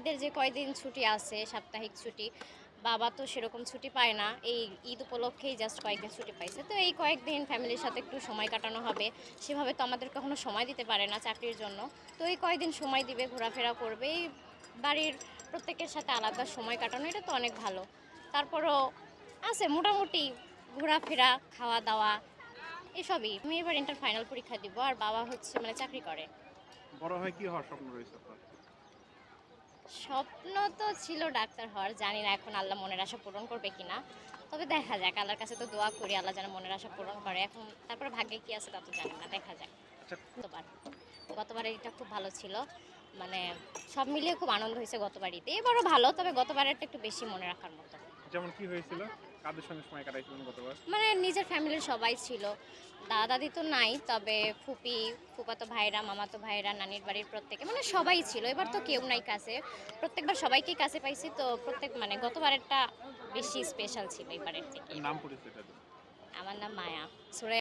ঈদের যে কয়দিন ছুটি আছে, সাপ্তাহিক ছুটি, বাবা তো সেরকম ছুটি পায় না। এই ঈদ উপলক্ষেই জাস্ট কয়েকদিন ছুটি পাইছে। তো এই কয়েকদিন ফ্যামিলির সাথে একটু সময় কাটানো হবে। সেভাবে তো আমাদের কখনো সময় দিতে পারে না চাকরির জন্য। তো এই কয়েকদিন সময় দিবে ঘোরাফেরা করবে। এই বাড়ির প্রত্যেকের সাথে আলাদা সময় কাটানো, এটা তো অনেক ভালো। তারপরও আছে মোটামুটি ঘোরাফেরা খাওয়া দাওয়া এসবই। আমি এবার ইন্টার ফাইনাল পরীক্ষা দিব, আর বাবা হচ্ছে মানে চাকরি করে। বড় হয় কি হওয়ার স্বপ্ন রয়েছে স্বপ্ন তো ছিল ডাক্তার হওয়ার জানি না এখন আল্লাহ মনের আশা পূরণ করবে কিনা। তবে দেখা যাক আল্লাহর কাছে তো দোয়া করি আল্লাহ যেন মনের আশা পূরণ করে। এখন তারপরে ভাগ্যে কি আছে তা তো জানি না দেখা যাক। আচ্ছা। গতবার গতবার এটা খুব ভালো ছিল। মানে সব মিলিয়ে খুব আনন্দ হয়েছে গতবার ঈদে এবারও ভালো তবে গতবারেরটা একটু বেশি মনে রাখার মতো। যেমন কি হয়েছিল? কাদের সঙ্গে সময় কাটাইছিলেন গতবার? মানে নিজের ফ্যামিলির সবাই ছিল। দাদা দাদি তো নাই তবে ফুপি ফুপাতো ভাইরা মামাতো ভাইরা নানির বাড়ির প্রত্যেকে মানে সবাই ছিল। এবার তো কেউ নাই কাছে। প্রত্যেকবার সবাইকেই কাছে পাইছি তো প্রত্যেক মানে গতবারেরটা বেশি স্পেশাল ছিল এবারের থেকে। নাম আমার নাম মায়া। সুরে